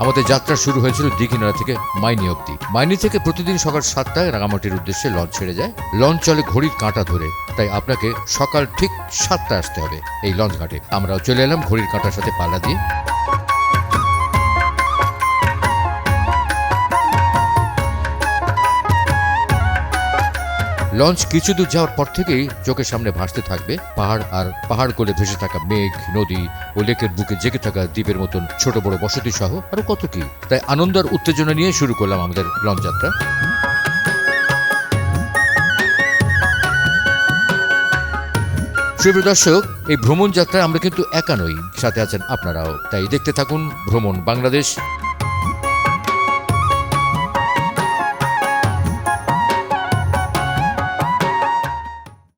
আমাদের যাত্রা শুরু হয়েছিল দীঘিনা থেকে মাইনি অব্দি মাইনি থেকে প্রতিদিন সকাল সাতটায় রাঙামাটির উদ্দেশ্যে লঞ্চ ছেড়ে যায়। লঞ্চ চলে ঘড়ির কাঁটা ধরে। তাই আপনাকে সকাল ঠিক সাতটায় আসতে হবে এই লঞ্চ ঘাটে। আমরাও চলে এলাম ঘড়ির কাঁটার সাথে পাল্লা দিয়ে। লঞ্চ কিছু দূর যাওয়ার পর থেকেই চোখের সামনে ভাসতে থাকবে পাহাড় আর পাহাড় কোলে ভেসে থাকা মেঘ, নদী ও লেকের বুকে জেগে থাকা দ্বীপের মতন ছোট বড় বসতি সহ আরও কত কি। তাই আনন্দ আর উত্তেজনা নিয়ে শুরু করলাম আমাদের লঞ্চ যাত্রা। প্রিয় দর্শক, এই ভ্রমণ যাত্রায় আমরা কিন্তু একা নই, সাথে আছেন আপনারাও। তাই দেখতে থাকুন ভ্রমণ বাংলাদেশ।